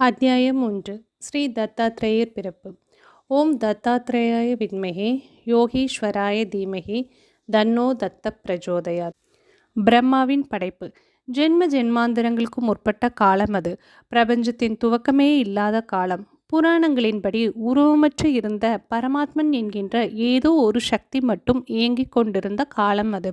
அத்தியாயம் ஒன்று. ஸ்ரீ தத்தாத்ரேயர் பிறப்பு. ஓம் தத்தாத்ரேயாய வித்மகே யோகீஸ்வராய தீமகி தன்னோ தத்த பிரஜோதயா பிரம்மாவின் படைப்பு. ஜென்ம ஜென்மாந்திரங்களுக்கும் முற்பட்ட காலம் அது. பிரபஞ்சத்தின் துவக்கமே இல்லாத காலம். புராணங்களின்படி உருவமற்று இருந்த பரமாத்மன் என்கின்ற ஏதோ ஒரு சக்தி மட்டும் இயங்கிக் கொண்டிருந்த காலம் அது.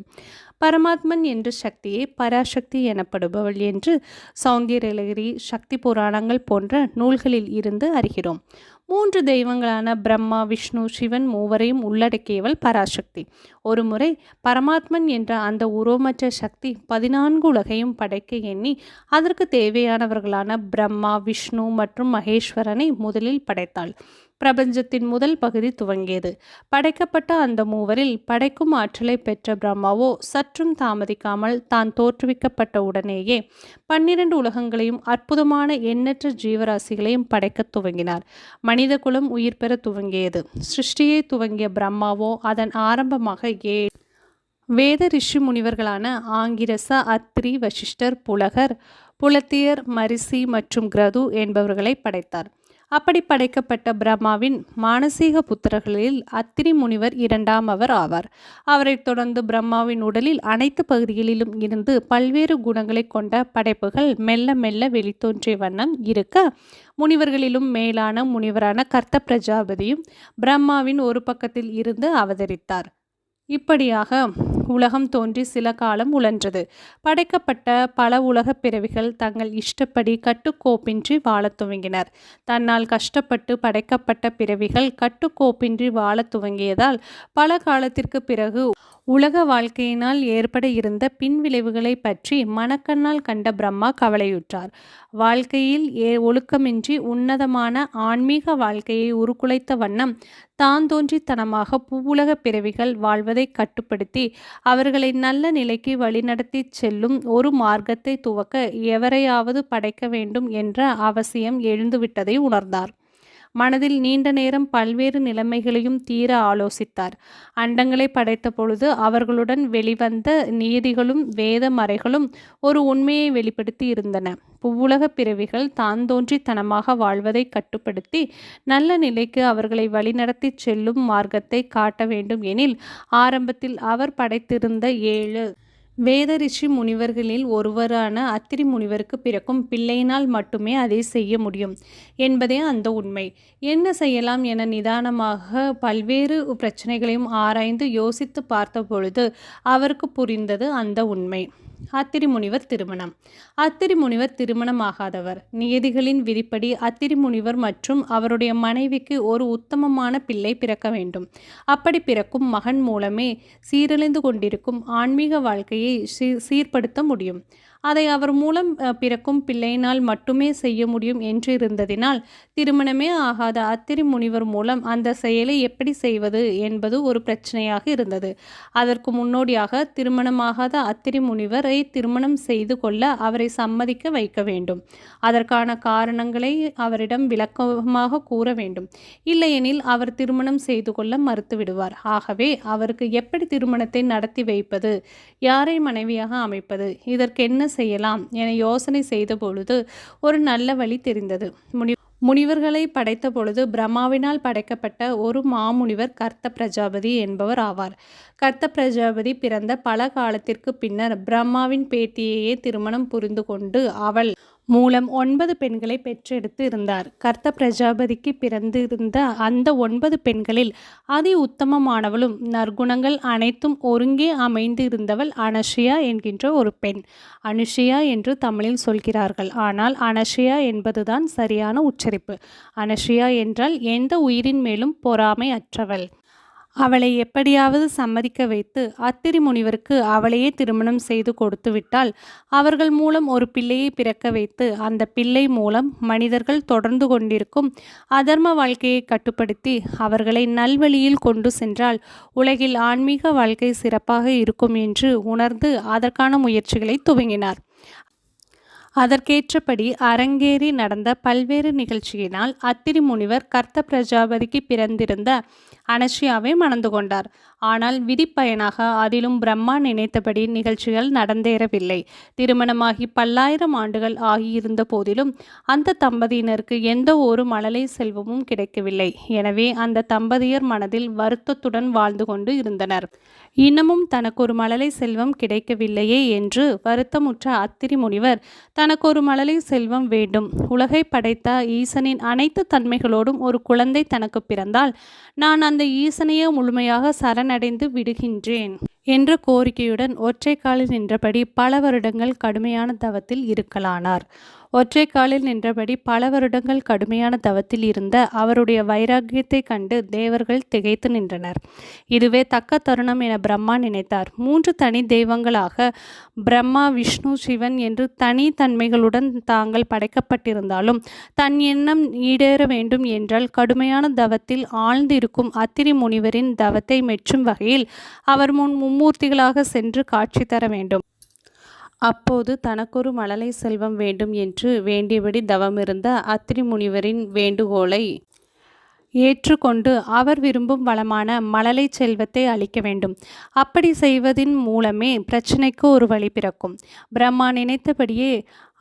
பரமாத்மன் என்ற சக்தியே பராசக்தி எனப்படுபவள் என்று சௌந்தர்யலகிரி சக்தி புராணங்கள் போன்ற நூல்களில் இருந்து அறிகிறோம். மூன்று தெய்வங்களான பிரம்மா விஷ்ணு சிவன் மூவரையும் உள்ளடக்கியவள் பராசக்தி. ஒருமுறை பரமாத்மன் என்ற அந்த உருவமற்ற சக்தி பதினான்கு உலகையும் படைக்க எண்ணி அதற்கு தேவையானவர்களான பிரம்மா விஷ்ணு மற்றும் மகேஸ்வரனை முதலில் படைத்தாள். பிரபஞ்சத்தின் முதல் பகுதி துவங்கியது. படைக்கப்பட்ட அந்த மூவரில் படைக்கும் ஆற்றலை பெற்ற பிரம்மாவோ சற்றும் தாமதிக்காமல் தான் தோற்றுவிக்கப்பட்ட உடனேயே பன்னிரண்டு உலகங்களையும் அற்புதமான எண்ணற்ற ஜீவராசிகளையும் படைக்க துவங்கினார். மனித குலம் உயிர் பெற துவங்கியது. சிருஷ்டியை துவங்கிய பிரம்மாவோ அதன் ஆரம்பமாக ஏ. வேத ரிஷி முனிவர்களான ஆங்கிரச அத்ரி வசிஷ்டர் புலகர் புலத்தியர் மரிசி மற்றும் கிரது என்பவர்களை படைத்தார். அப்படி படைக்கப்பட்ட பிரம்மாவின் மானசீக புத்திரர்களில் அத்திரி முனிவர் இரண்டாம் அவர் ஆவார். அவரைத் தொடர்ந்து பிரம்மாவின் உடலில் அனைத்து பகுதிகளிலும் இருந்து பல்வேறு குணங்களை கொண்ட படைப்புகள் மெல்ல மெல்ல வெளித்தோன்றிய வண்ணம் இருக்க முனிவர்களிலும் மேலான முனிவரான கர்த்த பிரஜாபதியும் பிரம்மாவின் ஒரு பக்கத்தில் இருந்து அவதரித்தார். இப்படியாக உலகம் தோன்றி சில காலம் உழன்றது. படைக்கப்பட்ட பல உலகப் பிறவிகள் தங்கள் இஷ்டப்படி கட்டுக்கோப்பின்றி வாழத் துவங்கினர். தன்னால் கஷ்டப்பட்டு படைக்கப்பட்ட பிறவிகள் கட்டுக்கோப்பின்றி வாழத் துவங்கியதால் பல காலத்திற்கு பிறகு உலக வாழ்க்கையினால் ஏற்பட இருந்த பின்விளைவுகளை பற்றி மணக்கண்ணால் கண்ட பிரம்மா கவலையுற்றார். வாழ்க்கையில் ஏ ஒழுக்கமின்றி உன்னதமான ஆன்மீக வாழ்க்கையை உருக்குலைத்த வண்ணம் தான் தோன்றித்தனமாக பூவுலக பிறவிகள் வாழ்வதை கட்டுப்படுத்தி அவர்களை நல்ல நிலைக்கு வழிநடத்தி செல்லும் ஒரு மார்க்கத்தை துவக்க எவரையாவது படைக்க வேண்டும் என்ற அவசியம் எழுந்துவிட்டதை உணர்ந்தார். மனதில் நீண்ட நேரம் பல்வேறு நிலைமைகளையும் தீர ஆலோசித்தார். அண்டங்களை படைத்த பொழுது அவர்களுடன் வெளிவந்த நீதிகளும் வேத மறைகளும் ஒரு உண்மையை வெளிப்படுத்தி இருந்தன. புவ்வுலக பிறவிகள் தான் தோன்றித்தனமாக வாழ்வதை கட்டுப்படுத்தி நல்ல நிலைக்கு அவர்களை வழிநடத்தி செல்லும் மார்க்கத்தை காட்ட வேண்டும் எனில் ஆரம்பத்தில் அவர் படைத்திருந்த ஏழு வேதரிஷி முனிவர்களில் ஒருவரான அத்திரி முனிவருக்கு பிறக்கும் பிள்ளையினால் மட்டுமே அதை செய்ய முடியும் என்பதே அந்த உண்மை. என்ன செய்யலாம் என நிதானமாக பல்வேறு பிரச்சனைகளையும் ஆராய்ந்து யோசித்து பார்த்த பொழுது அவருக்கு புரிந்தது அந்த உண்மை. அத்திரி முனிவர் திருமணம். அத்திரி முனிவர் திருமணமாகாதவர். நியதிகளின் விதிப்படி அத்திரி முனிவர் மற்றும் அவருடைய மனைவிக்கு ஒரு உத்தமமான பிள்ளை பிறக்க வேண்டும். அப்படி பிறக்கும் மகன் மூலமே சீரழிந்து கொண்டிருக்கும் ஆன்மீக வாழ்க்கையை சீர்படுத்த முடியும். அதை அவர் மூலம் பிறக்கும் பிள்ளையினால் மட்டுமே செய்ய முடியும் என்று இருந்ததினால் திருமணமே ஆகாத அத்திரி முனிவர் மூலம் அந்த செயலை எப்படி செய்வது என்பது ஒரு பிரச்சனையாக இருந்தது. அதற்கு முன்னோடியாக திருமணமாகாத அத்திரி முனிவரை திருமணம் செய்து கொள்ள அவரை சம்மதிக்க வைக்க வேண்டும். அதற்கான காரணங்களை அவரிடம் விளக்கமாக கூற வேண்டும். இல்லையெனில் அவர் திருமணம் செய்து கொள்ள மறுத்துவிடுவார் ஆகவே அவருக்கு எப்படி திருமணத்தை நடத்தி வைப்பது யாரை மனைவியாக அமைப்பது இதற்கென்ன செய்யலாம் என யோசனை செய்த பொழுது ஒரு நல்ல வழி தெரிந்தது. முனி முனிவர்களை படைத்த பொழுது பிரம்மாவினால் படைக்கப்பட்ட ஒரு மாமுனிவர் கர்த்த பிரஜாபதி என்பவர் ஆவார். கர்த்த பிரஜாபதி பிறந்த பல காலத்திற்கு பின்னர் பிரம்மாவின் பேத்தியையே திருமணம் புரிந்து கொண்டு அவள் மூலம் ஒன்பது பெண்களை பெற்றெடுத்து இருந்தார். கர்த்த பிரஜாபதிக்கு பிறந்து இருந்த அந்த ஒன்பது பெண்களில் அதி உத்தமமானவளும் நற்குணங்கள் அனைத்தும் ஒருங்கே அமைந்து இருந்தவள் அனஷியா என்கின்ற ஒரு பெண். அனுஷியா என்று தமிழில் சொல்கிறார்கள். ஆனால் அனஷியா என்பதுதான் சரியான உச்சரிப்பு. அனஷியா என்றால் எந்த உயிரின் மேலும் பொறாமை அற்றவள். அவளை எப்படியாவது சம்மதிக்க வைத்து அத்திரி முனிவருக்கு அவளையே திருமணம் செய்து கொடுத்துவிட்டால் அவர்கள் மூலம் ஒரு பிள்ளையை பிறக்க வைத்து அந்த பிள்ளை மூலம் மனிதர்கள் தொடர்ந்து கொண்டிருக்கும் அதர்ம வாழ்க்கையை கட்டுப்படுத்தி அவர்களை நல்வழியில் கொண்டு சென்றால் உலகில் ஆன்மீக வாழ்க்கை சிறப்பாக இருக்கும் என்று உணர்ந்து அதற்கான முயற்சிகளை துவங்கினார். அதற்கேற்றபடி அரங்கேறி நடந்த பல்வேறு நிகழ்ச்சியினால் அத்திரி முனிவர் கர்த்த பிரஜாபதிக்கு பிறந்திருந்த அனஷ்யாவை மணந்து கொண்டார். ஆனால் விதிப்பயனாக அதிலும் பிரம்மா நினைத்தபடி நிகழ்ச்சிகள் நடந்தேறவில்லை. திருமணமாகி பல்லாயிரம் ஆண்டுகள் ஆகியிருந்த போதிலும் அந்த தம்பதியினருக்கு எந்த ஒரு மழலை செல்வமும் கிடைக்கவில்லை. எனவே அந்த தம்பதியர் மனதில் வருத்தத்துடன் வாழ்ந்து கொண்டு இருந்தனர். இன்னமும் தனக்கு ஒரு மழலை செல்வம் கிடைக்கவில்லையே என்று வருத்தமுற்ற அத்திரி முனிவர் தனக்கு ஒரு மழலை செல்வம் வேண்டும். உலகை படைத்த ஈசனின் அனைத்து தன்மைகளோடும் ஒரு குழந்தை தனக்கு பிறந்தால் நான் அந்த ஈசனையே முழுமையாக சரணடைந்து விடுகின்றேன் என்ற கோரிக்கையுடன் ஒற்றை காலில் நின்றபடி பல வருடங்கள் கடுமையான தவத்தில் இருக்கலானார். ஒற்றை காலில் நின்றபடி பல வருடங்கள் கடுமையான தவத்தில் இருந்த அவருடைய வைராக்கியத்தை கண்டு தேவர்கள் திகைத்து நின்றனர். இதுவே தக்க தருணம் என பிரம்மா நினைத்தார். மூன்று தனி தெய்வங்களாக பிரம்மா விஷ்ணு சிவன் என்று தனி தன்மைகளுடன் தாங்கள் படைக்கப்பட்டிருந்தாலும் தன் எண்ணம் ஈடேற வேண்டும் என்றால் கடுமையான தவத்தில் ஆழ்ந்திருக்கும் அத்திரி முனிவரின் தவத்தை மெச்சும் வகையில் அவர் முன் மும்மூர்த்திகளாக சென்று காட்சி தர வேண்டும். அப்போது தனக்கொரு மழலை செல்வம் வேண்டும் என்று வேண்டியபடி தவமிருந்த அத்திரி முனிவரின் வேண்டுகோளை ஏற்றுக்கொண்டு அவர் விரும்பும் வளமான மழலை செல்வத்தை அளிக்க வேண்டும். அப்படி செய்வதின் மூலமே பிரச்சனைக்கு ஒரு வழி பிறக்கும். பிரம்மா நினைத்தபடியே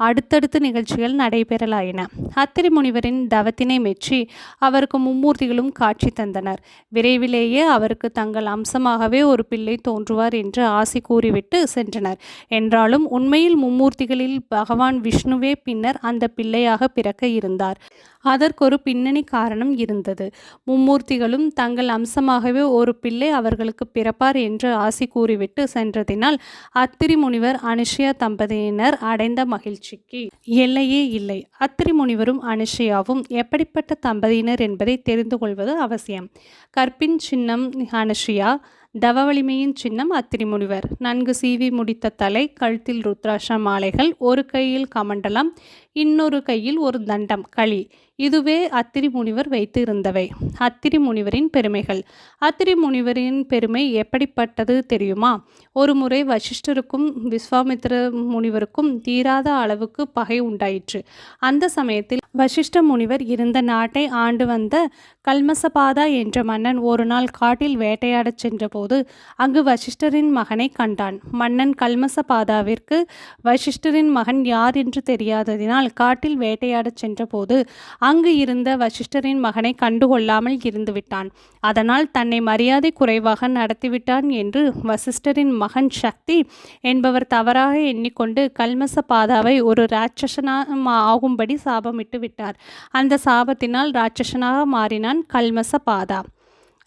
அடுத்தடுத்து நிகழ்ச்சிகள் நடைபெறலாயின. அத்திரி முனிவரின் தவத்தினை மெச்சி அவருக்கு மும்மூர்த்திகளும் காட்சி தந்தனர். விரைவிலேயே அவருக்கு தங்கள் அம்சமாகவே ஒரு பிள்ளை தோன்றுவார் என்று ஆசை கூறிவிட்டு சென்றனர். என்றாலும் உண்மையில் மும்மூர்த்திகளில் பகவான் விஷ்ணுவே பின்னர் அந்த பிள்ளையாக பிறக்க இருந்தார். அதற்கொரு பின்னணி காரணம் இருந்தது. மும்மூர்த்திகளும் தங்கள் அம்சமாகவே ஒரு பிள்ளை அவர்களுக்கு பிறப்பார் என்று ஆசி கூறிவிட்டு சென்றதினால் அத்திரி முனிவர் அனுஷியா தம்பதியினர் அடைந்த மகிழ்ச்சி. மகிழ்ச்சிக்கு எல்லையே இல்லை. அத்திரி முனிவரும் அனுஷயாவும் எப்படிப்பட்ட தம்பதியினர் என்பதை தெரிந்து கொள்வது அவசியம். கற்பின் சின்னம் அனுஷியா தவ வலிமையின் சின்னம் அத்திரி முனிவர். நன்கு சீவி முடித்த தலை கழுத்தில் ருத்ராஷ மாலைகள் ஒரு கையில் கமண்டலம் இன்னொரு கையில் ஒரு தண்டம் களி. இதுவே அத்திரி முனிவர் வைத்து இருந்தவை அத்திரி முனிவரின் பெருமைகள். அத்திரி முனிவரின் பெருமை எப்படிப்பட்டது தெரியுமா? ஒரு முறை வசிஷ்டருக்கும் விஸ்வாமித்திர முனிவருக்கும் தீராத அளவுக்கு பகை உண்டாயிற்று. அந்த சமயத்தில் வசிஷ்ட முனிவர் இருந்த நாட்டை ஆண்டு வந்த கல்மசபாதா என்ற மன்னன் ஒரு நாள் காட்டில் வேட்டையாடச் சென்றபோது அங்கு வசிஷ்டரின் மகனை கண்டான். மன்னன் கல்மசபாதாவிற்கு வசிஷ்டரின் மகன் யார் என்று தெரியாததினால் காட்டில் வேட்டையாடச் சென்றபோது அங்கு இருந்த வசிஷ்டரின் மகனை கண்டுகொள்ளாமல் இருந்துவிட்டான். அதனால் தன்னை மரியாதை குறைவாக நடத்திவிட்டான் என்று வசிஷ்டரின் மகன் சக்தி என்பவர் தவறாக எண்ணிக்கொண்டு கல்மச பாதாவை ஒரு ராட்சசனா ஆகும்படி சாபமிட்டு விட்டார். அந்த சாபத்தினால் ராட்சசனாக மாறினான் கல்மச பாதா.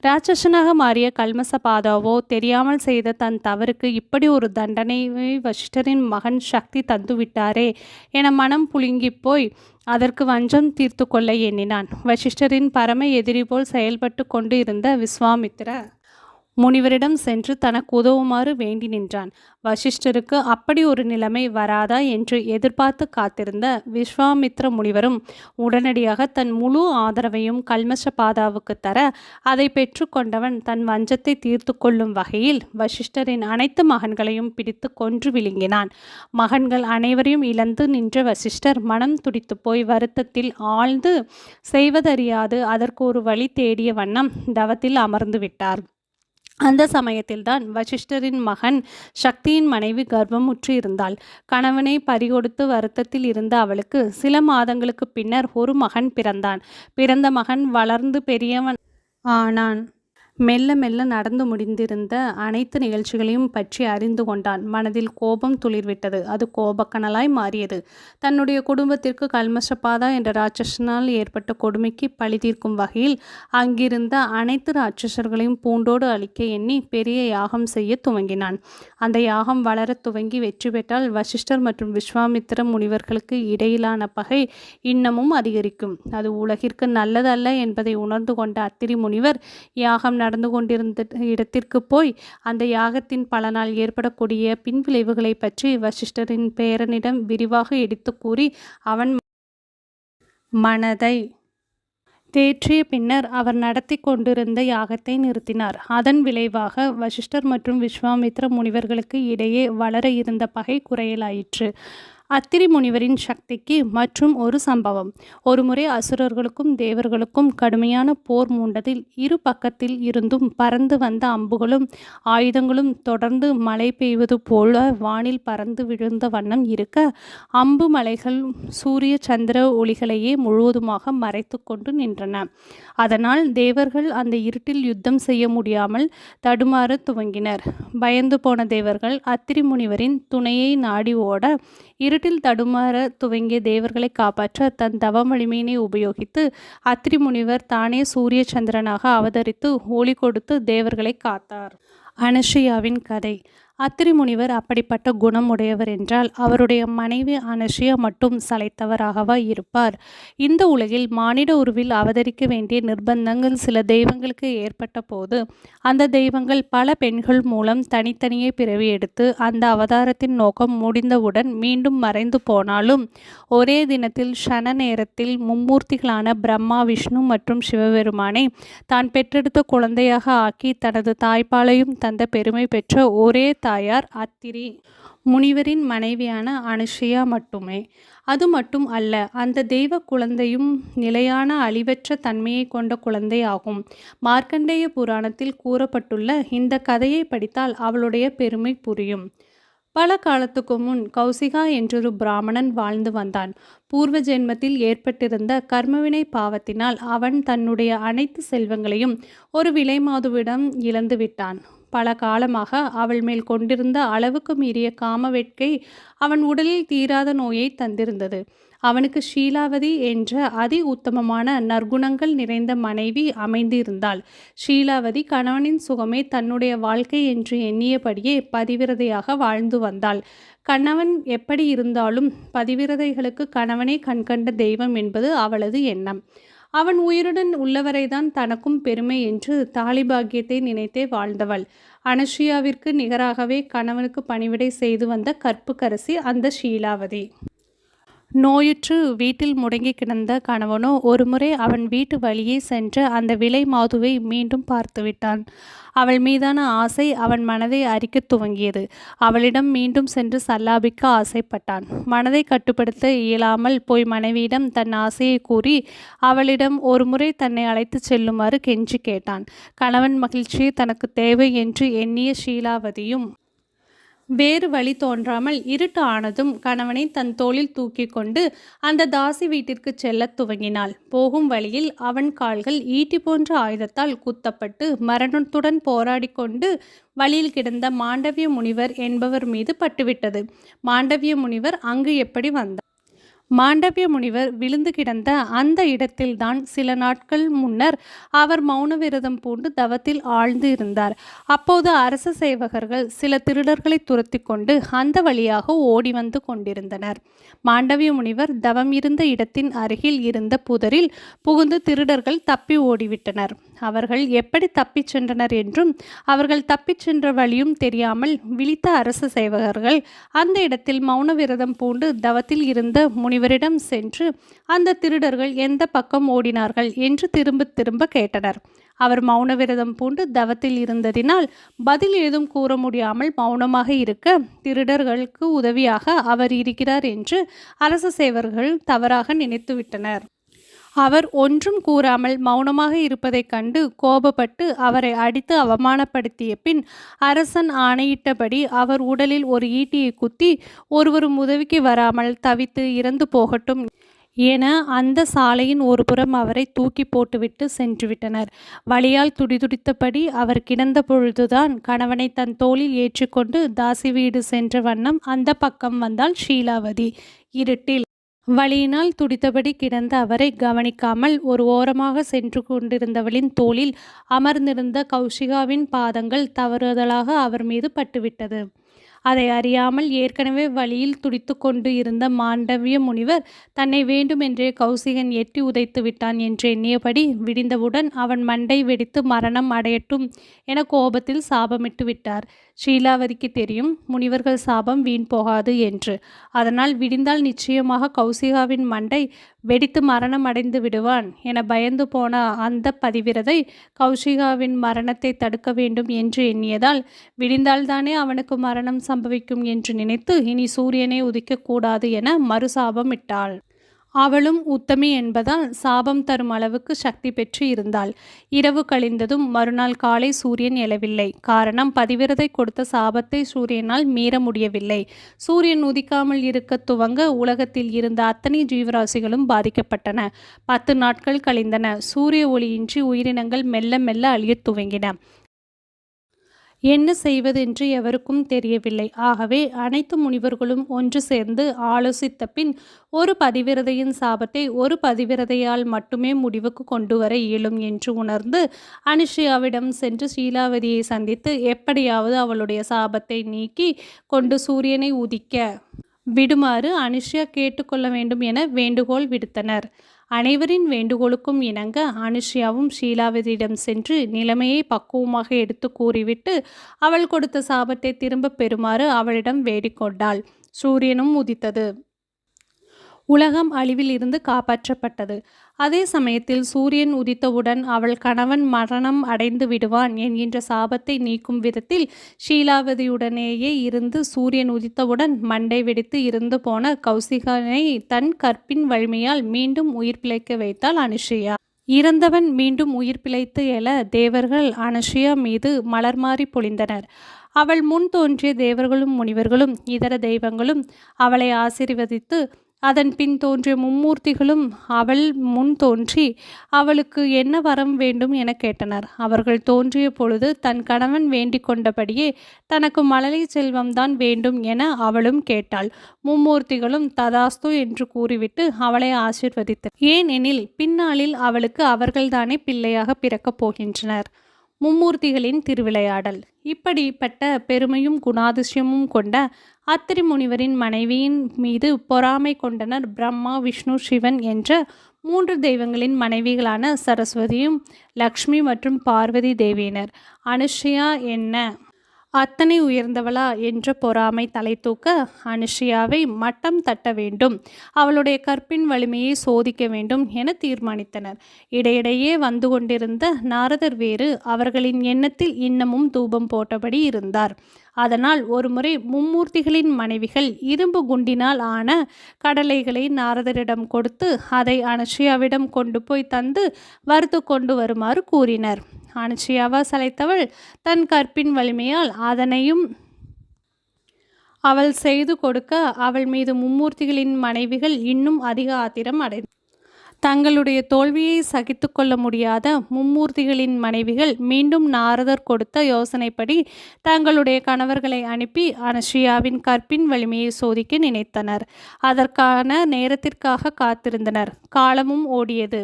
ராட்சசனாக மாறிய கல்மசபாதாவோ தெரியாமல் செய்த தன் தவறுக்கு இப்படி ஒரு தண்டனையை வசிஷ்டரின் மகன் சக்தி தந்துவிட்டாரே என மனம் புழுங்கி போய் அதற்கு வஞ்சம் தீர்த்து கொள்ள எண்ணினான். வசிஷ்டரின் பரம எதிரி போல் செயல்பட்டு கொண்டு இருந்த விஸ்வாமித்திர முனிவரிடம் சென்று தனக்கு உதவுமாறு வேண்டி நின்றான். வசிஷ்டருக்கு அப்படி ஒரு நிலைமை வராதா என்று எதிர்பார்த்து காத்திருந்த விஸ்வாமித்ர முனிவரும் உடனடியாக தன் முழு ஆதரவையும் கல்மஷ பாதாவுக்கு தர அதை பெற்றுக்கொண்டவன் தன் வஞ்சத்தை தீர்த்து கொள்ளும் வகையில் வசிஷ்டரின் அனைத்து மகன்களையும் பிடித்து கொன்று விழுங்கினான். மகன்கள் அனைவரையும் இழந்து நின்ற வசிஷ்டர் மனம் துடித்து போய் வருத்தத்தில் ஆழ்ந்து செய்வதறியாது அதற்கு ஒரு வழி தேடிய வண்ணம் தவத்தில் அமர்ந்து விட்டார். அந்த சமயத்தில்தான் வசிஷ்டரின் மகன் சக்தியின் மனைவி கர்ப்பமுற்று இருந்தாள் கணவனை பறிகொடுத்து வருத்தத்தில் இருந்த அவளுக்கு சில மாதங்களுக்கு பின்னர் ஒரு மகன் பிறந்தான். பிறந்த மகன் வளர்ந்து பெரியவன் ஆனான். மெல்ல மெல்ல நடந்து முடிந்திருந்த அனைத்து நிகழ்ச்சிகளையும் பற்றி அறிந்து கொண்டான். மனதில் கோபம் துளிர்விட்டது. அது கோபக்கனலாய் மாறியது. தன்னுடைய குடும்பத்திற்கு கல்மஷபாதா என்ற ராட்சசனால் ஏற்பட்ட கொடுமைக்கு பழி தீர்க்கும் வகையில் அங்கிருந்த அனைத்து ராட்சசர்களையும் பூண்டோடு அழிக்க எண்ணி பெரிய யாகம் செய்ய துவங்கினான். அந்த யாகம் வளர துவங்கி வெற்றி பெற்றால் வசிஷ்டர் மற்றும் விஸ்வாமித்திர முனிவர்களுக்கு இடையிலான பகை இன்னமும் அதிகரிக்கும். அது உலகிற்கு நல்லதல்ல என்பதை உணர்ந்து கொண்ட அத்திரி முனிவர் யாகம் நடந்து கொண்டிருந்த இடத்திற்கு போய் அந்த யாகத்தின் பலனால் ஏற்படக்கூடிய பின்விளைவுகளை பற்றி வசிஷ்டரின் பேரனிடம் விரிவாக எடுத்து கூறி அவன் மனதை தேற்றிய பின்னர் அவர் நடத்தி கொண்டிருந்த யாகத்தை நிறுத்தினார். அதன் விளைவாக வசிஷ்டர் மற்றும் விஸ்வாமித்ர முனிவர்களுக்கு இடையே வளர இருந்த பகை குறையலாயிற்று. அத்திரி முனிவரின் சக்திக்கு மற்றும் ஒரு சம்பவம். ஒருமுறை அசுரர்களுக்கும் தேவர்களுக்கும் கடுமையான போர் மூண்டதில் இரு பக்கத்தில் இருந்தும் பறந்து வந்த அம்புகளும் ஆயுதங்களும் தொடர்ந்து மழை பெய்வது போல வானில் பறந்து விழுந்த வண்ணம் இருக்க அம்பு மலைகள் சூரிய சந்திர ஒளிகளையே முழுவதுமாக மறைத்து கொண்டு நின்றன. அதனால் தேவர்கள் அந்த இருட்டில் யுத்தம் செய்ய முடியாமல் தடுமாற துவங்கினர். பயந்து போன தேவர்கள் அத்திரி முனிவரின் துணையை நாடி ஓட இருட்டில் தடுமாற துவங்கிய தேவர்களை காப்பாற்ற தன் தவ வலிமையினை உபயோகித்து அத்திரி முனிவர் தானே சூரிய சந்திரனாக அவதரித்து ஒளி கொடுத்து தேவர்களை காத்தார். அனஷியாவின் கதை. அத்திரி முனிவர் அப்படிப்பட்ட குணம் உடையவர் என்றால் அவருடைய மனைவி அனஷியா மட்டும் சளைத்தவராகவா இருப்பார். இந்த உலகில் மானிட உருவில் அவதரிக்க வேண்டிய நிர்பந்தங்கள் சில தெய்வங்களுக்கு ஏற்பட்ட போது அந்த தெய்வங்கள் பல பெண்கள் மூலம் தனித்தனியே பிறவி எடுத்து அந்த அவதாரத்தின் நோக்கம் முடிந்தவுடன் மீண்டும் மறைந்து போனாலும் ஒரே தினத்தில் ஷன நேரத்தில் மும்மூர்த்திகளான பிரம்மா விஷ்ணு மற்றும் சிவபெருமானை தான் பெற்றெடுத்த குழந்தையாக ஆக்கி தனது தாய்ப்பாலையும் தந்த பெருமை பெற்ற ஒரே தாயார் அத்திரி முனிவரின் மனைவியான அனுஷியா மட்டுமே. அது மட்டும் அல்ல அந்த தெய்வ குழந்தையும் நிலையான அழிவற்ற தன்மையை கொண்ட குழந்தை ஆகும் மார்க்கண்டேய புராணத்தில் கூறப்பட்டுள்ள இந்த கதையை படித்தால் அவளுடைய பெருமை புரியும். பல காலத்துக்கு முன் கௌசிகா என்றொரு பிராமணன் வாழ்ந்து வந்தான். பூர்வ ஜென்மத்தில் ஏற்பட்டிருந்த கர்மவினை பாவத்தினால் அவன் தன்னுடைய அனைத்து செல்வங்களையும் ஒரு விலைமாதுவிடம் இழந்து விட்டான் பல காலமாக அவள் மேல் கொண்டிருந்த அளவுக்கு மீறிய காம வெட்கை அவன் உடலில் தீராத நோயை தந்திருந்தது. அவனுக்கு ஷீலாவதி என்ற அதி உத்தமமான நற்குணங்கள் நிறைந்த மனைவி அமைந்திருந்தாள். ஷீலாவதி கணவனின் சுகமே தன்னுடைய வாழ்க்கை என்று எண்ணியபடியே பதிவிரதையாக வாழ்ந்து வந்தாள். கணவன் எப்படி இருந்தாலும் பதிவிரதைகளுக்கு கணவனே கண்கண்ட தெய்வம் என்பது அவளது எண்ணம். அவன் உயிருடன் உள்ளவரைதான் தனக்கும் பெருமை என்று தாலிபாகியத்தை நினைத்தே வாழ்ந்தவள். அனஷியாவிற்கு நிகராகவே கணவனுக்கு பணிவிடை செய்து வந்த கற்புக்கரசி அந்த ஷீலாவதி. நோயுற்று வீட்டில் முடங்கி கிடந்த கணவனோ ஒருமுறை அவன் வீட்டு வழியே சென்று அந்த விலை மாதுவை மீண்டும் பார்த்துவிட்டான் அவள் மீதான ஆசை அவன் மனதை அரிக்க துவங்கியது. அவளிடம் மீண்டும் சென்று சல்லாபிக்க ஆசைப்பட்டான். மனதை கட்டுப்படுத்த இயலாமல் போய் மனைவியிடம் தன் ஆசையை கூறி அவளிடம் ஒருமுறை தன்னை அழைத்து செல்லுமாறு கெஞ்சி கேட்டான். கணவன் மகிழ்ச்சி தனக்கு தேவை என்று எண்ணிய ஷீலாவதியும் வேறு வழி தோன்றாமல் இருட்டு ஆனதும் கணவனை தன் தோளில் தூக்கி கொண்டு அந்த தாசி வீட்டிற்கு செல்லத் துவங்கினாள். போகும் வழியில் அவன் கால்கள் ஈட்டி போன்ற ஆயுதத்தால் குத்தப்பட்டு மரணத்துடன் போராடி கொண்டு வழியில் கிடந்த மாண்டவிய முனிவர் என்பவர் மீது பட்டுவிட்டது. மாண்டவிய முனிவர் அங்கு எப்படி வந்தார்? மாண்டவிய முனிவர் விழுந்து கிடந்த அந்த இடத்தில்தான் சில நாட்கள் முன்னர் அவர் மௌன விரதம் பூண்டு தவத்தில் ஆழ்ந்து இருந்தார். அப்போது அரச சேவகர்கள் சில திருடர்களை துரத்தி கொண்டு அந்த வழியாக ஓடி வந்து கொண்டிருந்தனர். மாண்டவிய முனிவர் தவம் இருந்த இடத்தின் அருகில் இருந்த புதரில் புகுந்து திருடர்கள் தப்பி ஓடிவிட்டனர். அவர்கள் எப்படி தப்பிச் சென்றனர் என்றும் அவர்கள் தப்பிச் சென்ற வழியும் தெரியாமல் விழித்த அரச சேவகர்கள் அந்த இடத்தில் மௌன விரதம் பூண்டு தவத்தில் இருந்த முனிவரிடம் சென்று அந்த திருடர்கள் எந்த பக்கம் ஓடினார்கள் என்று திரும்ப திரும்ப கேட்டனர். அவர் மௌன விரதம் பூண்டு தவத்தில் இருந்ததினால் பதில் ஏதும் கூற முடியாமல் மௌனமாக இருக்க திருடர்களுக்கு உதவியாக அவர் இருக்கிறார் என்று அரச சேவர்கள் தவறாக நினைத்துவிட்டனர். அவர் ஒன்றும் கூறாமல் மௌனமாக இருப்பதைக் கண்டு கோபப்பட்டு அவரை அடித்து அவமானப்படுத்திய பின் அரசன் ஆணையிட்டபடி அவர் உடலில் ஒரு ஈட்டியை குத்தி ஒருவரும் உதவிக்கு வராமல் தவித்து இறந்து போகட்டும் என அந்த சாலையின் ஒரு புறம் அவரை தூக்கி போட்டுவிட்டு சென்றுவிட்டனர். வழியால் துடிதுடித்தபடி அவர் கிடந்த பொழுதுதான் கணவனை தன் தோளில் ஏற்றிக்கொண்டு தாசி வீடு சென்ற வண்ணம் அந்த பக்கம் வந்தால் ஷீலாவதி. இருட்டில் வழியினால் துடித்தபடி கிடந்த அவரை கவனிக்காமல் ஒரு ஓரமாக சென்று கொண்டிருந்தவளின் தோளில் அமர்ந்திருந்த கௌஷிகாவின் பாதங்கள் தவறுதலாக அவர் மீது பட்டுவிட்டது. அதை அறியாமல் ஏற்கனவே வழியில் துடித்து கொண்டு இருந்த மாண்டவிய முனிவர் தன்னை வேண்டுமென்றே கௌசிகன் எட்டி உதைத்து விட்டான் என்று எண்ணியபடி விடிந்தவுடன் அவன் மண்டை வெடித்து மரணம் அடையட்டும் என கோபத்தில் சாபமிட்டு விட்டார். ஷீலாவதிக்கு தெரியும் முனிவர்கள் சாபம் வீண் போகாது என்று. அதனால் விடிந்தால் நிச்சயமாக கௌசிகாவின் மண்டை வெடித்து மரணம் அடைந்து விடுவான் என பயந்து போன அந்த பதிவிரதை கௌசிகாவின் மரணத்தை தடுக்க வேண்டும் என்று எண்ணியதால் விடிந்தால்தானே அவனுக்கு மரணம் சம்பவிக்கும் என்று நினைத்து இனி சூரியனை உதிக்கக்கூடாது என மறுசாபமிட்டாள் அவளும் உத்தமி என்பதால் சாபம் தரும் அளவுக்கு சக்தி பெற்று இருந்தாள். இரவு கழிந்ததும் மறுநாள் காலை சூரியன் எழவில்லை. காரணம் பதிவிரதை கொடுத்த சாபத்தை சூரியனால் மீற முடியவில்லை. சூரியன் உதிக்காமல் இருக்க துவங்க உலகத்தில் இருந்த அத்தனை ஜீவராசிகளும் பாதிக்கப்பட்டன. பத்து நாட்கள் கழிந்தன. சூரிய ஒளியின்றி உயிரினங்கள் மெல்ல மெல்ல அழியத் துவங்கின. என்ன செய்வதென்று எவருக்கும் தெரியவில்லை. ஆகவே அனைத்து முனிவர்களும் ஒன்று சேர்ந்து ஆலோசித்த பின் ஒரு பதிவிரதையின் சாபத்தை ஒரு பதிவிரதையால் மட்டுமே முடிவுக்கு கொண்டு வர இயலும் என்று உணர்ந்து அனுஷியாவிடம் சென்று ஷீலாவதியை சந்தித்து எப்படியாவது அவளுடைய சாபத்தை நீக்கி கொண்டு சூரியனை உதிக்க விடுமாறு அனுஷ்யா கேட்டுக்கொள்ள வேண்டும் என வேண்டுகோள் விடுத்தனர். அனைவரின் வேண்டுகோளுக்கும் இணங்க அனுஷ்யாவும் ஷீலாவதியிடம் சென்று நிலைமையை பக்குவமாக எடுத்து கூறிவிட்டு அவள் கொடுத்த சாபத்தை திரும்பப் பெறுமாறு அவளிடம் வேடிக்கொண்டாள் சூரியனும் உதித்தது. உலகம் அழிவில் இருந்து காப்பாற்றப்பட்டது. அதே சமயத்தில் சூரியன் உதித்தவுடன் அவள் கணவன் மரணம் அடைந்து விடுவான் என்கின்ற சாபத்தை நீக்கும் விதத்தில் ஷீலாவதியுடனேயே இருந்து சூரியன் உதித்தவுடன் மண்டை வெடித்து இருந்து போன கௌசிகனை தன் கற்பின் வலிமையால் மீண்டும் உயிர் பிழைக்க வைத்தாள் அனுஷியா. இறந்தவன் மீண்டும் உயிர் பிழைத்து எழ தேவர்கள் அனுஷியா மீது மலர் மாறி பொழிந்தனர். அவள் முன் தோன்றிய தேவர்களும் முனிவர்களும் இதர தெய்வங்களும் அவளை ஆசீர்வதித்து அதன் பின் தோன்றிய மும்மூர்த்திகளும் அவள் முன் தோன்றி அவளுக்கு என்ன வரம் வேண்டும்? என கேட்டனர். அவர்கள் தோன்றிய பொழுது தன் கணவன் வேண்டிக் கொண்டபடியே தனக்கு மழலை செல்வம்தான் வேண்டும் என அவளும் கேட்டாள். மும்மூர்த்திகளும் ததாஸ்து என்று கூறிவிட்டு அவளை ஆசிர்வதித்தனர். ஏனெனில் பின்னாளில் அவளுக்கு அவர்கள்தானே பிள்ளையாக பிறக்கப் போகின்றனர். மும்மூர்த்திகளின் திருவிளையாடல். இப்படிப்பட்ட பெருமையும் குணாதிசயமும் கொண்ட அத்திரி முனிவரின் மனைவியின் மீது பொறாமை கொண்டனர் பிரம்மா விஷ்ணு சிவன் என்ற மூன்று தெய்வங்களின் மனைவிகளான சரஸ்வதியும் லக்ஷ்மி மற்றும் பார்வதி தேவியினர். அனுஷியா என்ன? அத்தனை உயர்ந்தவளா? என்ற பொறாமை தலை தூக்க அனுஷியாவை மட்டம் தட்ட வேண்டும். அவளுடைய கற்பின் வலிமையை சோதிக்க வேண்டும் என தீர்மானித்தனர். இடையிடையே வந்து கொண்டிருந்த நாரதர் வேறு அவர்களின் எண்ணத்தில் இன்னமும் தூபம் போட்டபடி இருந்தார். அதனால் ஒருமுறை மும்மூர்த்திகளின் மனைவிகள் இரும்பு குண்டினால் ஆன கடலைகளை நாரதரிடம் கொடுத்து அதை அனுஷியாவிடம் கொண்டு போய் தந்து வறுத்து கொண்டு வருமாறு கூறினர். அனுஷியாவா சளைத்தவள் தன் கற்பின் வலிமையால் அதனையும் அவள் செய்து கொடுக்க அவள் மீது மும்மூர்த்திகளின் மனைவிகள் இன்னும் அதிக ஆத்திரம் அடை தங்களுடைய தோல்வியை சகித்து கொள்ள முடியாத மும்மூர்த்திகளின் மனைவிகள் மீண்டும் நாரதர் கொடுத்த யோசனைப்படி தங்களுடைய கணவர்களை அனுப்பி அனஷியாவின் கற்பின் வலிமையை சோதிக்க நினைத்தனர். அதற்கான நேரத்திற்காக காத்திருந்தனர். காலமும் ஓடியது.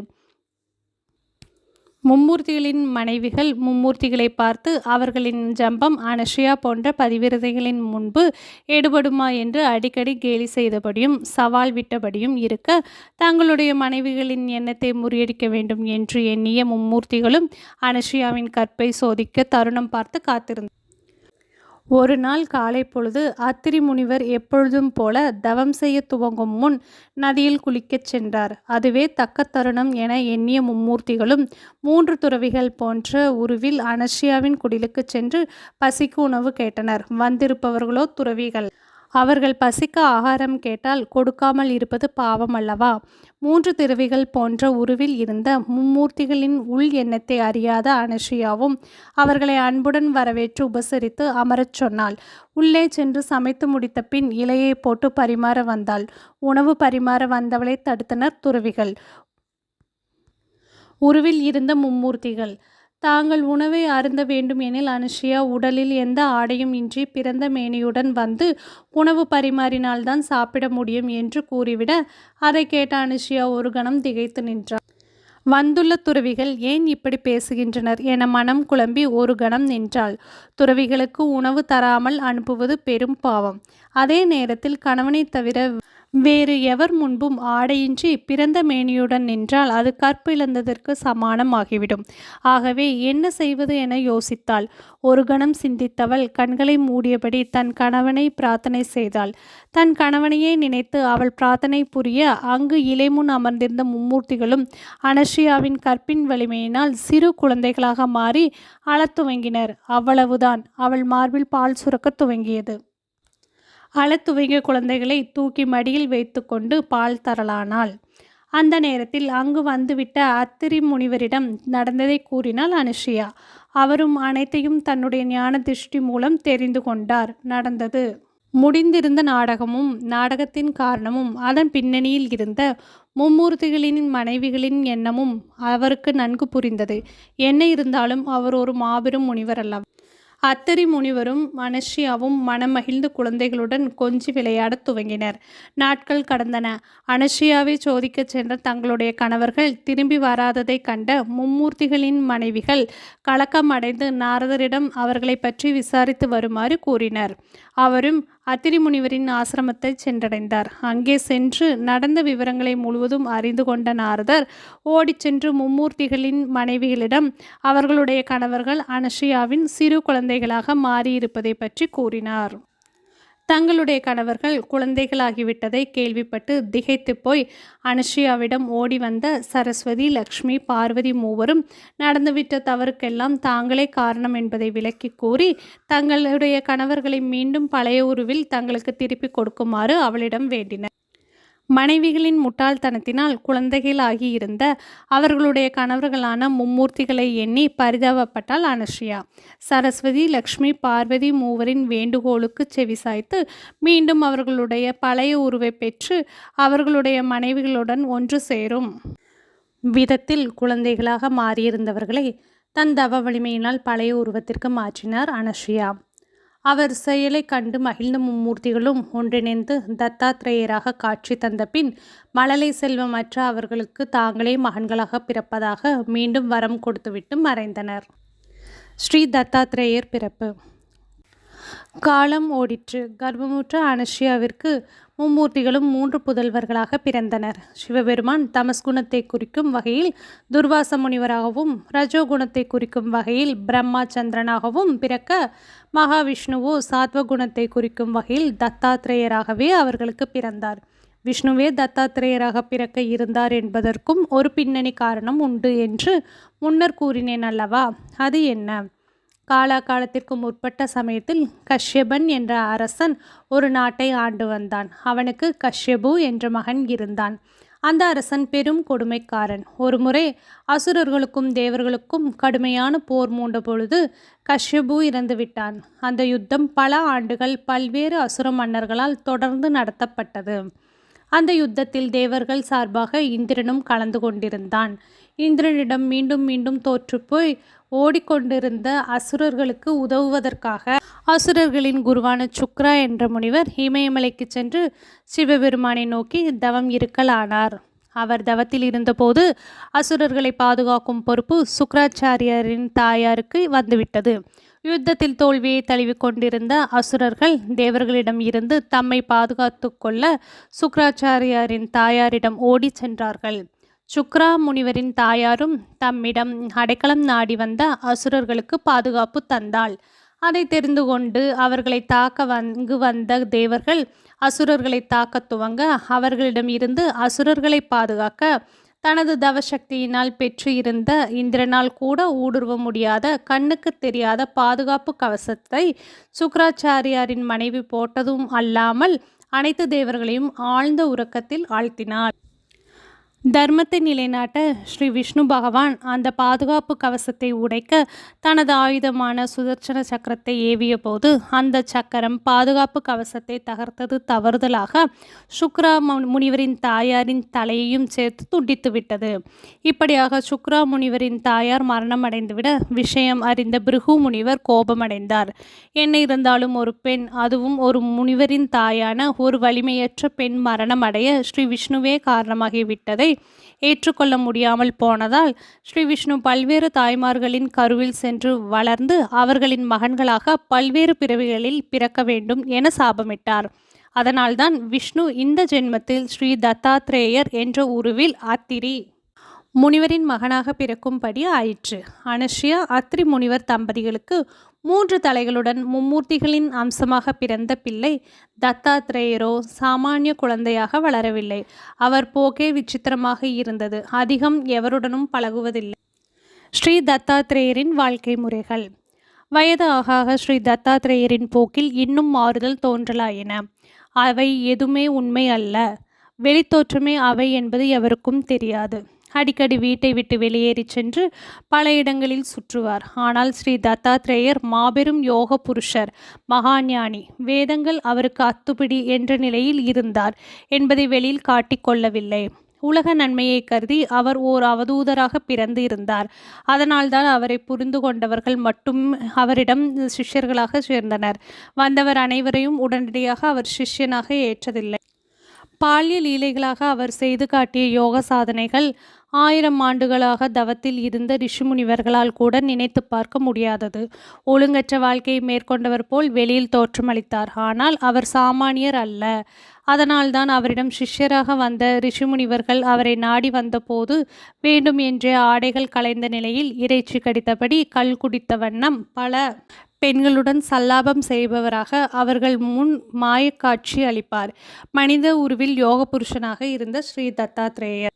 மும்மூர்த்திகளின் மனைவிகள் மும்மூர்த்திகளை பார்த்து அவர்களின் ஜம்பம் அனஷியா போன்ற பதிவிரதைகளின் முன்பு எடுபடுமா? என்று அடிக்கடி கேலி செய்தபடியும் சவால் விட்டபடியும் இருக்க தங்களுடைய மனைவிகளின் எண்ணத்தை முறியடிக்க வேண்டும் என்று எண்ணிய மும்மூர்த்திகளும் அனஷியாவின் கற்பை சோதிக்க தருணம் பார்த்து காத்திருந்தனர் ஒரு நாள் காலை பொழுது அத்திரி முனிவர் எப்பொழுதும் போல தவம் செய்ய துவங்கும் முன் நதியில் குளிக்கச் சென்றார். அதுவே தக்க தருணம் என எண்ணிய மும்மூர்த்திகளும் மூன்று துறவிகள் போன்ற உருவில் அனசியாவின் குடிலுக்குச் சென்று பசிக்கு உணவு கேட்டனர். வந்திருப்பவர்களோ துறவிகள். அவர்கள் பசிக்க ஆகாரம் கேட்டால் கொடுக்காமல் இருப்பது பாவம் அல்லவா? மூன்று திருவிகள் போன்ற உருவில் இருந்த மும்மூர்த்திகளின் உள் எண்ணத்தை அறியாத அனஷியாவும் அவர்களை அன்புடன் வரவேற்று உபசரித்து அமரச் சொன்னாள். உள்ளே சென்று சமைத்து முடித்த பின் இலையை போட்டு பரிமாற வந்தாள். உணவு பரிமாற வந்தவளை தடுத்தனர் துருவிகள் உருவில் இருந்த மும்மூர்த்திகள். தாங்கள் உணவை அருந்த வேண்டும் எனில் அனுஷியா உடலில் எந்த ஆடையும் இன்றி பிறந்த மேனியுடன் வந்து உணவு பரிமாறினால்தான் சாப்பிட முடியும் என்று கூறிவிட அதை கேட்ட அனுஷியா ஒரு கணம் திகைத்து நின்றார் வந்துள்ள துறவிகள் ஏன் இப்படி பேசுகின்றனர் என மனம் குழம்பி ஒரு கணம் நின்றாள். துறவிகளுக்கு உணவு தராமல் அனுப்புவது பெரும் பாவம். அதே நேரத்தில் கணவனை தவிர வேறு எவர் முன்பும் ஆடையின்றி பிறந்த மேனியுடன் நின்றால் அது கற்பு இழந்ததற்கு சமானம் ஆகிவிடும். ஆகவே என்ன செய்வது என யோசித்தாள். ஒரு கணம் சிந்தித்தவள் கண்களை மூடியபடி தன் கணவனை பிரார்த்தனை செய்தாள். தன் கணவனையே நினைத்து அவள் பிரார்த்தனை புரிய அங்கு இலைமுன் அமர்ந்திருந்த மும்மூர்த்திகளும் அனஷியாவின் கற்பின் வலிமையினால் சிறு குழந்தைகளாக மாறி அழத் துவங்கினர் அவ்வளவுதான். அவள் மார்பில் பால் சுரக்கத் துவங்கியது. அழத்துவங்க குழந்தைகளை தூக்கி மடியில் வைத்துக்கொண்டு பால் தரலானாள். அந்த நேரத்தில் அங்கு வந்துவிட்ட அத்திரி முனிவரிடம் நடந்ததை கூறினாள் அனுஷியா. அவரும் அனைத்தையும் தன்னுடைய ஞான திருஷ்டி மூலம் தெரிந்து கொண்டார். நடந்தது. முடிந்திருந்த நாடகமும் நாடகத்தின் காரணமும் அதன் பின்னணியில் இருந்த மும்மூர்த்திகளின் மனைவிகளின் எண்ணமும் அவருக்கு நன்கு புரிந்தது. என்ன இருந்தாலும் அவர் ஒரு மாபெரும் முனிவர் அல்லவா? அத்தரி முனிவரும் அனஷ்யாவும் மகிழ்ந்து குழந்தைகளுடன் கொஞ்சி விளையாடத் துவங்கினர். நாட்கள் கடந்தன. அனஷ்யாவை சோதிக்கச் சென்ற தங்களுடைய கணவர்கள் திரும்பி வராததை கண்ட மும்மூர்த்திகளின் மனைவிகள் கலக்கம் அடைந்து நாரதரிடம் அவர்களை பற்றி விசாரித்து வருமாறு கூறினர். அவரும் அத்திரி முனிவரின் ஆசிரமத்தை சென்றடைந்தார். அங்கே சென்று நடந்த விவரங்களை முழுவதும் அறிந்து கொண்ட நாரதர் ஓடிச் சென்று மும்மூர்த்திகளின் மனைவிகளிடம் அவர்களுடைய கணவர்கள் அனஷியாவின் சிறு குழந்தைகளாக மாறியிருப்பதை பற்றி கூறினார். தங்களுடைய கணவர்கள் குழந்தைகளாகிவிட்டதை கேள்விப்பட்டு திகைத்து போய் அனுஷியாவிடம் ஓடி வந்த சரஸ்வதி லக்ஷ்மி பார்வதி மூவரும் நடந்துவிட்ட தவறுக்கெல்லாம் தாங்களே காரணம் என்பதை விளக்கி கூறி தங்களுடைய கணவர்களை மீண்டும் பழைய உருவில் தங்களுக்கு திருப்பி கொடுக்குமாறு அவளிடம் வேண்டினர். மனைவிகளின் முட்டாள்தனத்தினால் குழந்தைகளாகி இருந்த அவர்களுடைய கணவர்களான மும்மூர்த்திகளை எண்ணி பரிதாபப்பட்டாள் அனுஷ்யா சரஸ்வதி லக்ஷ்மி பார்வதி மூவரின் வேண்டுகோளுக்கு செவிசாய்த்து மீண்டும் அவர்களுடைய பழைய உருவை பெற்று அவர்களுடைய மனைவிகளுடன் ஒன்று சேரும். விதத்தில் குழந்தைகளாக மாறியிருந்தவர்களை தன் தவ வலிமையினால் பழைய உருவத்திற்கு மாற்றினார் அனஷ்யா அவர் செயலை கண்டு மகிழ்ந்த மும்மூர்த்திகளும் ஒன்றிணைந்து தத்தாத்திரேயராக காட்சி தந்த பின் மழலை செல்வமற்ற அவர்களுக்கு தாங்களே மகன்களாக பிறப்பதாக மீண்டும் வரம் கொடுத்துவிட்டு மறைந்தனர். ஸ்ரீ தத்தாத்திரேயர் பிறப்பு. காலம் ஓடிற்று. கர்ப்பமுற்ற அனுஷ்யாவிற்கு மும்மூர்த்திகளும் மூன்று புதல்வர்களாக பிறந்தனர். சிவபெருமான் தமஸ்குணத்தை குறிக்கும் வகையில் துர்வாச முனிவராகவும் ரஜோகுணத்தை குறிக்கும் வகையில் பிரம்மா சந்திரனாகவும் பிறக்க மகாவிஷ்ணுவோ சாத்வகுணத்தை குறிக்கும் வகையில் தத்தாத்திரேயராகவே அவர்களுக்கு பிறந்தார். விஷ்ணுவே தத்தாத்திரேயராக பிறக்க இருந்தார் என்பதற்கும் ஒரு பின்னணி காரணம் உண்டு என்று முன்னர் கூறினேன் அல்லவா? அது என்ன? காலாகாலத்திற்கு முற்பட்ட சமயத்தில் கஷ்யபன் என்ற அரசன் ஒரு நாட்டை ஆண்டு வந்தான். அவனுக்கு கஷ்யபு என்ற மகன் இருந்தான். அந்த அரசன் பெரும் கொடுமைக்காரன். ஒருமுறை அசுரர்களுக்கும் தேவர்களுக்கும் கடுமையான போர் மூண்ட பொழுது கஷ்யபு இறந்து விட்டான். அந்த யுத்தம் பல ஆண்டுகள் பல்வேறு அசுர மன்னர்களால் தொடர்ந்து நடத்தப்பட்டது. அந்த யுத்தத்தில் தேவர்கள் சார்பாக இந்திரனும் கலந்து கொண்டிருந்தான். இந்திரனிடம் மீண்டும் மீண்டும் தோற்றுப்போய் ஓடிக்கொண்டிருந்த அசுரர்களுக்கு உதவுவதற்காக அசுரர்களின் குருவான சுக்ரா என்ற முனிவர் இமயமலைக்கு சென்று சிவபெருமானை நோக்கி தவம் இருக்கலானார். அவர் தவத்தில் இருந்தபோது அசுரர்களை பாதுகாக்கும் பொறுப்பு சுக்ராச்சாரியரின் தாயாருக்கு வந்துவிட்டது. யுத்தத்தில் தோல்வியை தழுவி கொண்டிருந்த அசுரர்கள் தேவர்களிடம் இருந்து தம்மை பாதுகாத்து கொள்ள சுக்ராச்சாரியாரின் தாயாரிடம் ஓடி சென்றார்கள். சுக்ரா முனிவரின் தாயாரும் தம்மிடம் அடைக்கலம் நாடி வந்த அசுரர்களுக்கு பாதுகாப்பு தந்தாள். அதை தெரிந்து கொண்டு அவர்களை தாக்க வங்கு வந்த தேவர்கள் அசுரர்களை தாக்க துவங்க அவர்களிடம் இருந்து அசுரர்களை பாதுகாக்க தனது தவசக்தியினால் பெற்று இருந்த இந்திரனால் கூட ஊடுருவ முடியாத கண்ணுக்கு தெரியாத பாதுகாப்பு கவசத்தை சுக்கராச்சாரியாரின் மனைவி போட்டதும் அல்லாமல் அனைத்து தேவர்களையும் ஆழ்ந்த உறக்கத்தில் ஆழ்த்தினார் தர்மத்தை நிலைநாட்ட ஸ்ரீ விஷ்ணு பகவான் அந்த பாதுகாப்பு கவசத்தை உடைக்க தனது ஆயுதமான சுதர்சன சக்கரத்தை ஏவிய போது அந்த சக்கரம் பாதுகாப்பு கவசத்தை தகர்த்தது தவறுதலாக சுக்ரா முனிவரின் தாயாரின் தலையையும் சேர்த்து துண்டித்து விட்டது. இப்படியாக சுக்ரா முனிவரின் தாயார் மரணம் அடைந்துவிட விஷயம் அறிந்த பிருகு முனிவர் கோபமடைந்தார். என்ன இருந்தாலும் ஒரு பெண் அதுவும் ஒரு முனிவரின் தாயான ஒரு வலிமையற்ற பெண் மரணம் அடைய ஸ்ரீ விஷ்ணுவே காரணமாகிவிட்டதை ஏற்றுக்கொள்ள முடியாமல் போனதால் ஸ்ரீ விஷ்ணு பல்வேறு தாய்மார்களின் கருவில் சென்று வளர்ந்து அவர்களின் மகன்களாக பல்வேறு பிறவிகளில் பிறக்க வேண்டும் என சாபமிட்டார். அதனால்தான் விஷ்ணு இந்த ஜென்மத்தில் ஸ்ரீ தத்தாத்ரேயர் என்ற உருவில் அத்திரி முனிவரின் மகனாக பிறக்கும்படி ஆயிற்று அனஷ்யா அத்ரி முனிவர் தம்பதிகளுக்கு மூன்று தலைகளுடன் மும்மூர்த்திகளின் அம்சமாக பிறந்த பிள்ளை தத்தாத்ரேயரோ சாமானிய குழந்தையாக வளரவில்லை. அவர் போக்கே விசித்திரமாக இருந்தது. அதிகம் எவருடனும் பழகுவதில்லை. ஸ்ரீ தத்தாத்ரேயரின் வாழ்க்கை முறைகள். வயது ஆக ஸ்ரீ தத்தாத்ரேயரின் போக்கில் இன்னும் மாறுதல் தோன்றலாயின. அவை எதுவுமே உண்மை அல்ல. வெளித்தோற்றமே அவை என்பது எவருக்கும் தெரியாது. அடிக்கடி வீட்டை விட்டு வெளியேறி சென்று பல இடங்களில் சுற்றுவார். ஆனால் ஸ்ரீ தத்தாத்ரேயர் மாபெரும் யோக புருஷர் மகாஞானி வேதங்கள் அவருக்கு அத்துப்பிடி என்ற நிலையில் இருந்தார் என்பதை வெளியில் காட்டிக்கொள்ளவில்லை உலக நன்மையை கருதி அவர் ஓர் அவதூதராக பிறந்து இருந்தார். அதனால்தான் அவரை புரிந்து கொண்டவர்கள் மட்டும் அவரிடம் சிஷ்யர்களாக சேர்ந்தனர். வந்தவர் அனைவரையும் உடனடியாக அவர் சிஷ்யனாக ஏற்றதில்லை. பால்ய லீலைகளாக அவர் செய்து காட்டிய யோக சாதனைகள் ஆயிரம் ஆண்டுகளாக தவத்தில் இருந்த ரிஷிமுனிவர்களால் கூட நினைத்து பார்க்க முடியாதது. ஒழுங்கற்ற வாழ்க்கையை மேற்கொண்டவர் போல் வெளியில் தோற்றமளித்தார் ஆனால் அவர் சாமானியர் அல்ல. அதனால்தான் அவரிடம் சிஷ்யராக வந்த ரிஷிமுனிவர்கள் அவரை நாடி வந்தபோது வேண்டும் என்றே ஆடைகள் கலைந்த நிலையில் இறைச்சி கடித்தபடி கல் குடித்த வண்ணம் பல பெண்களுடன் சல்லாபம் செய்பவராக அவர்கள் முன் மாயக்காட்சி அளிப்பார். மனித உருவில் யோக புருஷனாக இருந்த ஸ்ரீ தத்தாத்ரேயர்.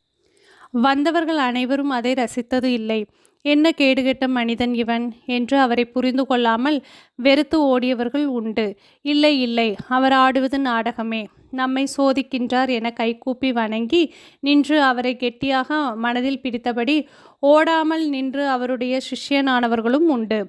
வந்தவர்கள் அனைவரும் அதை ரசித்தது இல்லை. என்ன கேடுகெட்ட மனிதன் இவன் என்று அவரை புரிந்து கொள்ளாமல் வெறுத்து ஓடியவர்கள் உண்டு. இல்லை இல்லை அவர் ஆடுவது நாடகமே. நம்மை சோதிக்கின்றார் என கைகூப்பி வணங்கி நின்று அவரை கெட்டியாக மனதில் பிடித்தபடி ஓடாமல் நின்று அவருடைய சிஷ்யனானவர்களும் உண்டு.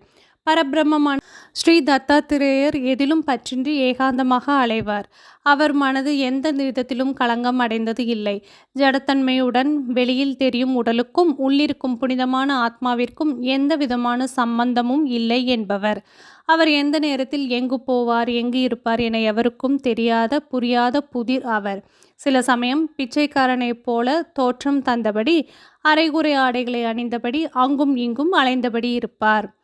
பரபிரம்மமான ஸ்ரீ தத்தாத்திரேயர் எதிலும் பற்றின்றி ஏகாந்தமாக அலைவார். அவர் மனது எந்த விதத்திலும் களங்கம் அடைந்தது இல்லை. ஜடத்தன்மையுடன் வெளியில் தெரியும் உடலுக்கும் உள்ளிருக்கும் புனிதமான ஆத்மாவிற்கும் எந்த விதமான சம்பந்தமும் இல்லை என்பவர். அவர் எந்த நேரத்தில் எங்கு போவார் எங்கு இருப்பார் என எவருக்கும் தெரியாத புரியாத புதிர் அவர். சில சமயம் பிச்சைக்காரனைப் போல தோற்றம் தந்தபடி அரைகுறை ஆடைகளை அணிந்தபடி அங்கும் இங்கும் அலைந்தபடி இருப்பார்.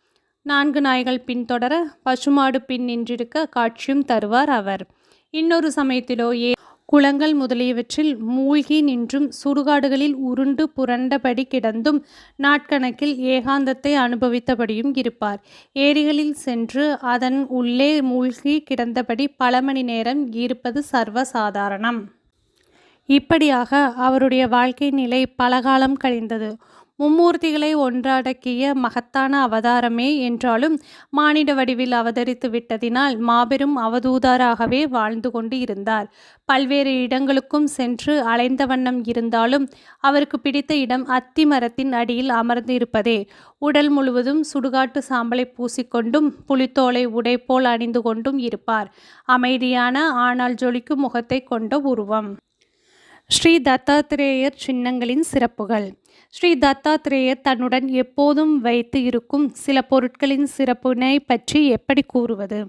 நான்கு நாய்கள் பின்தொடர பசுமாடு பின் நின்றிருக்க காட்சியும் தருவார் அவர். இன்னொரு சமயத்திலோ ஏ குளங்கள் முதலியவற்றில் மூழ்கி நின்றும் சுடுகாடுகளில் உருண்டு புரண்டபடி கிடந்தும் நாட்கணக்கில் ஏகாந்தத்தை அனுபவித்தபடியும் இருப்பார். ஏரிகளில் சென்று அதன் உள்ளே மூழ்கி கிடந்தபடி பல மணி நேரம் இருப்பது சர்வசாதாரணம். இப்படியாக அவருடைய வாழ்க்கை நிலை பலகாலம் கழிந்தது. மும்மூர்த்திகளை ஒன்றடக்கிய மகத்தான அவதாரமே என்றாலும் மானிட வடிவில் அவதரித்து விட்டதினால் மாபெரும் அவதூதாராகவே வாழ்ந்து கொண்டு இருந்தார். பல்வேறு இடங்களுக்கும் சென்று அலைந்த வண்ணம் இருந்தாலும் அவருக்கு பிடித்த இடம் அத்தி மரத்தின் அடியில் அமர்ந்து இருப்பதே உடல் முழுவதும் சுடுகாட்டு சாம்பலை பூசிக்கொண்டும் புலித்தோலை உடை போல் அணிந்து கொண்டும் இருப்பார். அமைதியான ஆனால் ஜொலிக்கும் முகத்தை கொண்ட உருவம். ஸ்ரீ தத்தாத்திரேயர் சின்னங்களின் சிறப்புகள். ஸ்ரீ தத்தாத்திரேயர் தன்னுடன் எப்போதும் வைத்து இருக்கும் சில பொருட்களின் சிறப்பினை பற்றி எப்படி கூறுவது?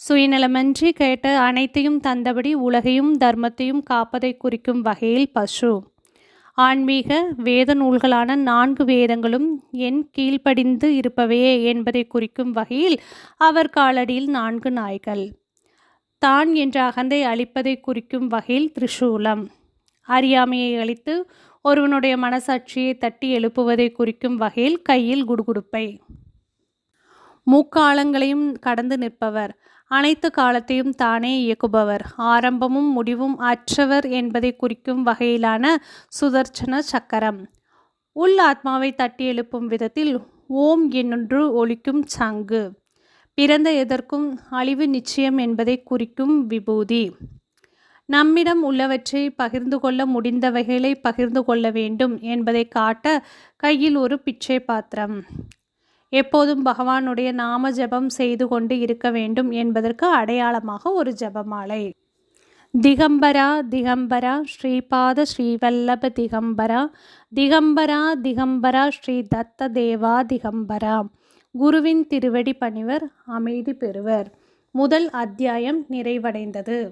சுயநலமன்றி கேட்ட அனைத்தையும் தந்தபடி உலகையும் தர்மத்தையும் காப்பதை குறிக்கும் வகையில் பசு. ஆன்மீக வேத நூல்களான நான்கு வேதங்களும் என் கீழ்ப்படிந்து இருப்பவையே என்பதை குறிக்கும் வகையில் அவர் காலடியில் நான்கு நாய்கள். தான் என்ற அகந்தை அளிப்பதை குறிக்கும் வகையில் திரிசூலம். அறியாமையை அளித்து ஒருவனுடைய மனசாட்சியை தட்டி எழுப்புவதை குறிக்கும் வகையில் கையில் குடுகுடுப்பை. முக்காலங்களையும் கடந்து நிற்பவர். அனைத்து காலத்தையும் தானே இயக்குபவர். ஆரம்பமும் முடிவும் அற்றவர் என்பதை குறிக்கும் வகையிலான சுதர்சன சக்கரம். உள் ஆத்மாவை தட்டி எழுப்பும் விதத்தில் ஓம் என்னொன்று ஒழிக்கும் சங்கு. பிறந்த எதற்கும் அழிவு நிச்சயம் என்பதை குறிக்கும் விபூதி. நம்மிடம் உள்ளவற்றை பகிர்ந்து கொள்ள முடிந்தவைகளை பகிர்ந்து கொள்ள வேண்டும் என்பதை காட்ட கையில் ஒரு பிச்சை பாத்திரம். எப்போதும் பகவானுடைய நாம ஜபம் செய்து கொண்டு இருக்க வேண்டும் என்பதற்கு அடையாளமாக ஒரு ஜபமாலை. திகம்பரா திகம்பரா ஸ்ரீபாத ஸ்ரீவல்லப திகம்பரா திகம்பரா திகம்பரா ஸ்ரீ தத்த தேவா திகம்பரா. குருவின் திருவடி பணிவர் அமைதி பெறுவர். முதல் அத்தியாயம் நிறைவடைந்தது.